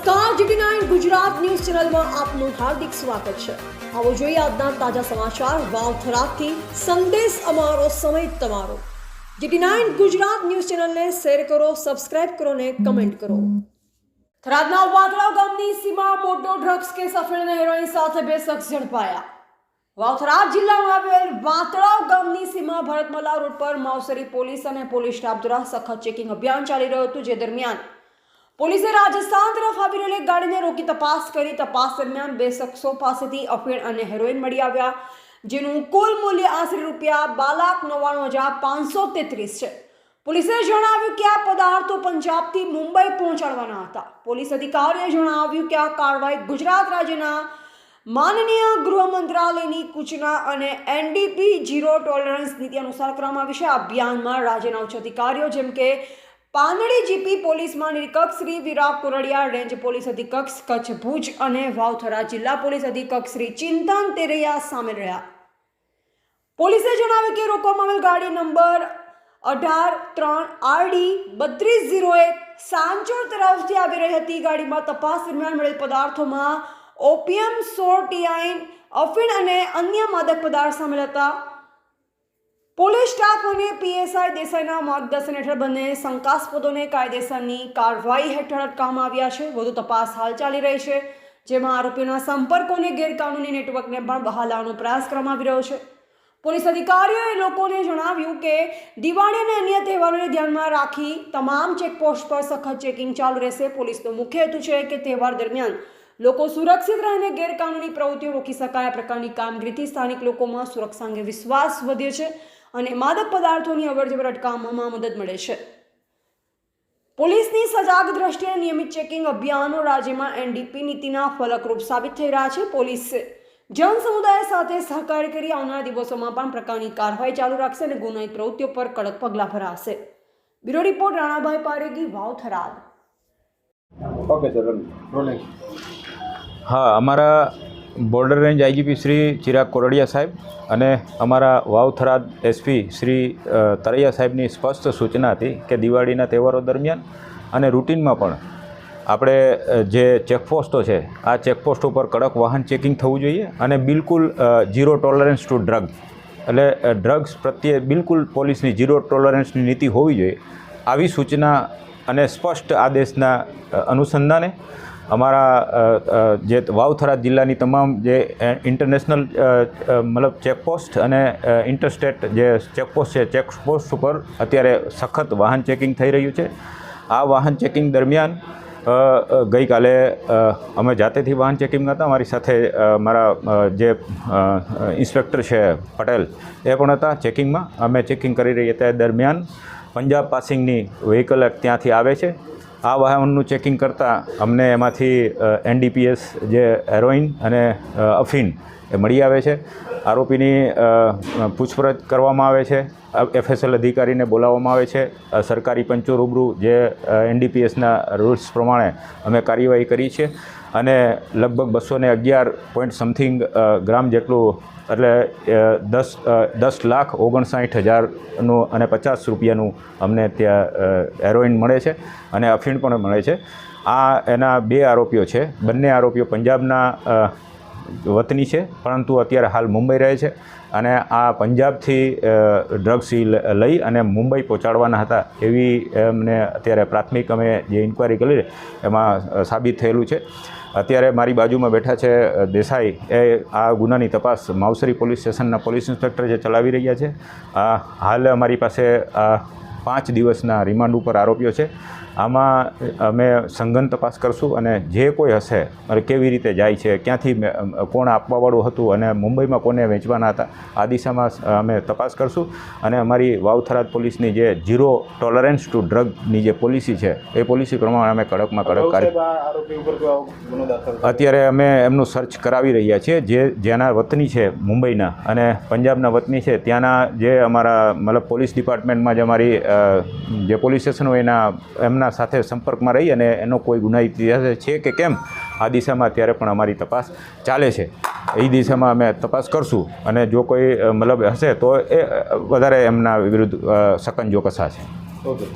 નમસ્કાર GT nine Gujarat news ચેનલમાં આપનું હાર્દિક સ્વાગત છે. આવો જોઈએ આજના તાજા સમાચાર વાવથરાથી સંદેશ અમારો, સમય તમારો. જીટી નાઇન ગુજરાત ન્યૂઝ ચેનલને શેર કરો, સબસ્ક્રાઇબ કરો ને કમેન્ટ કરો. થરાદના વાતળાવ ગામની સીમા મોટો ડ્રગ્સ કેસ અફીણ હેરોઇન સાથે બે શખ્સ ઝડપાયા. વાવથરા જિલ્લામાં આવેલ વાતળાવ ગામની સીમા ભરતમલા રોડ પર માવસરી પોલીસ અને પોલીસ સ્ટાફ દ્વારા સખત ચેકિંગ અભિયાન ચાલી રહ્યું હતું, જે દરમિયાન પોલીસે રાજસ્થાન તરફ આવી રહેલી ગાડીને રોકી તપાસ કરી. તપાસ દરમિયાન બે શખ્સો પાસેથી અફેણ અને હેરોઇન મળી આવ્યા, જેનું કુલ મૂલ્ય આશરે રૂપિયા બાર લાખ નવ્વાણું હજાર પાંચસો તેત્રીસ છે. પોલીસે જણાવ્યું કે આ પદાર્થો પંજાબથી મુંબઈ પહોંચાડવાના હતા. પોલીસ અધિકારીએ જણાવ્યું કે આ કાર્યવાહી ગુજરાત રાજ્યના માનનીય ગૃહ મંત્રાલયની સૂચના અને એનડીપી જીરો ટોલરન્સ નીતિ અનુસાર કરવામાં આવી છે. અભિયાનમાં રાજ્યના ઉચ્ચ અધિકારીઓ જેમ કે પાનડી જીપી પોલીસ મહાનિરીક્ષક શ્રી વિરાગ કુરડિયા, રેન્જ પોલીસ અધિક્ષક કચ્છ ભુજ અને વાવથરા જિલ્લા પોલીસ અધિક્ષક શ્રી ચિંતન તેરૈયા સામેલ રહ્યા. પોલીસે જણાવ્યું કે રોકવામાં આવેલ ગાડી નંબર અઢાર ત્રણ આરડી બત્રીસ ઝીરો એક સાંચોર તરફથી આવી રહી હતી. ગાડીમાં તપાસ દરમિયાન મળેલ પદાર્થોમાં ઓપિયમ, સોર્ટિયાઇન, અફીણ અને અન્ય માદક પદાર્થ સામેલ હતા. પોલીસ સ્ટાફ અને પીએસઆઈ દેસાઈના માર્ગદર્શન હેઠળ બંને શંકાસ્પદોને કાયદેસરની કાર્યવાહી હેઠળ અટકાવવામાં આવ્યા છે. વધુ તપાસ હાલ ચાલી રહી છે, જેમાં આરોપીઓના સંપર્કોને ગેરકાનૂની નેટવર્કને પણ બહાર લાવવાનો પ્રયાસ કરવામાં આવી રહ્યો છે. પોલીસ અધિકારીઓએ લોકોને જણાવ્યું કે દિવાળી અને અન્ય તહેવારોને ધ્યાનમાં રાખી તમામ ચેકપોસ્ટ પર સખત ચેકિંગ ચાલુ રહેશે. પોલીસનો મુખ્ય હેતુ છે કે તહેવાર દરમિયાન લોકો સુરક્ષિત રહીને ગેરકાનૂની પ્રવૃત્તિઓ રોકી શકાય. આ પ્રકારની કામગીરીથી સ્થાનિક લોકોમાં સુરક્ષા અંગે વિશ્વાસ વધ્યો છે અને માદક પદાર્થોની અવરજવર અટકાવવામાં મદદ મળે છે. પોલીસની સજાગ દ્રષ્ટિએ નિયમિત ચેકિંગ અભિયાનો રાજ્યમાં એનડીપી નીતિના ફલકરૂપ સાબિત થઈ રહ્યા છે. પોલીસ જન સમુદાય સાથે સહકાર કરી આવનારા દિવસોમાં પણ પ્રકારની કાર્યવાહી ચાલુ રાખશે અને ગુનાહિત પ્રવૃત્તિઓ પર કડક પગલાં ભરાશે. Bureau report Ranabhai Paregi Vav Tharad. Okay હા, અમારા border range IGP Shri Chirag Koradiya સાહેબ અને અમારા વાવ થરાદ એસપી શ્રી તરૈયા સાહેબની સ્પષ્ટ સૂચના હતી કે દિવાળીના તહેવારો દરમિયાન અને રૂટિનમાં પણ આપણે જે ચેકપોસ્ટો છે, આ ચેકપોસ્ટ ઉપર કડક વાહન ચેકિંગ થવું જોઈએ અને બિલકુલ ઝીરો ટોલરન્સ ટુ ડ્રગ. એટલે ડ્રગ્સ પ્રત્યે બિલકુલ પોલીસની ઝીરો ટોલરન્સની નીતિ હોવી જોઈએ. આવી સૂચના અને સ્પષ્ટ આદેશના અનુસંધાને અમારા જે વાવથરા જિલ્લાની તમામ જે ઇન્ટરનેશનલ મતલબ ચેકપોસ્ટ અને ઇન્ટરસ્ટેટ જે ચેકપોસ્ટ છે ચેકપોસ્ટ ઉપર અત્યારે સખત વાહન ચેકિંગ થઈ રહ્યું છે. આ વાહન ચેકિંગ દરમિયાન ગઈકાલે અમે જાતેથી વાહન ચેકિંગ હતા મારી સાથે મારા જે ઇન્સ્પેક્ટર છે પટેલ, એ પણ હતા ચેકિંગમાં અમે ચેકિંગ કરી રહ્યા હતા. દરમિયાન પંજાબ પાસિંગની વ્હીકલ ત્યાંથી આવે છે. આ વાહનનું ચેકિંગ કરતાં અમને એમાંથી એનડીપીએસ જે હેરોઇન અને અફીન એ મળી આવે છે. આરોપીની પૂછપરછ કરવામાં આવે છે. એફએસએલ અધિકારીને બોલાવવામાં આવે છે. સરકારી પંચો રૂબરૂ જે એનડીપીએસના રૂલ્સ પ્રમાણે અમે કાર્યવાહી કરી છે. અને લગભગ બસો ને અગિયાર પોઈન્ટ સમથિંગ ગ્રામ જેટલું, એટલે દસ દસ લાખ ઓગણસાઠ હજારનું અને પચાસ રૂપિયાનું અમને ત્યાં હેરોઇન મળે છે અને અફીણ પણ મળે છે. આ એના બે આરોપીઓ છે. બંને આરોપીઓ પંજાબના વતની છે, પરંતુ અત્યારે હાલ મુંબઈ રહે છે. અને આ પંજાબથી ડ્રગ્સ લઈ અને મુંબઈ પહોંચાડવાના હતા એવી એમને અત્યારે પ્રાથમિક અમે જે ઇન્ક્વાયરી કરી એમાં સાબિત થયેલું છે. અત્યારે મારી બાજુમાં બેઠા છે દેસાઈ. એ આ ગુનાની તપાસ માવસરી પોલીસ સ્ટેશનના પોલીસ ઇન્સ્પેક્ટર જે ચલાવી રહ્યા છે. હાલ અમારી પાસે પાંચ દિવસના રિમાન્ડ ઉપર આરોપીઓ છે. આમાં અમે સંઘન તપાસ કરશું અને જે કોઈ હશે અને કેવી રીતે જાય છે ક્યાંથી કોણ આપવાવાળું હતું અને મુંબઈમાં કોને વેચવાના હતા આ દિશામાં અમે તપાસ કરશું. અને અમારી વાવથરાદ પોલીસની જે ઝીરો ટોલરન્સ ટુ ડ્રગની જે પોલિસી છે એ પોલિસી પ્રમાણે અમે કડકમાં કડક કાર્ય? અત્યારે અમે એમનું સર્ચ કરાવી રહ્યા છીએ જે જેના વતની છે મુંબઈના અને પંજાબના વતની છે. ત્યાંના જે અમારા મતલબ પોલીસ ડિપાર્ટમેન્ટમાં જે અમારી જે પોલીસ સ્ટેશન હોય એના, એમના સાથે સંપર્કમાં રહી અને એનો કોઈ ગુનાહિત ઇતિહાસ છે કે કેમ, આ દિશામાં અત્યારે પણ અમારી તપાસ ચાલે છે. એ દિશામાં અમે તપાસ કરશું અને જો કોઈ મતલબ હશે તો એ વધારે એમના વિરુદ્ધ સકન જો કસાશે. ઓકે.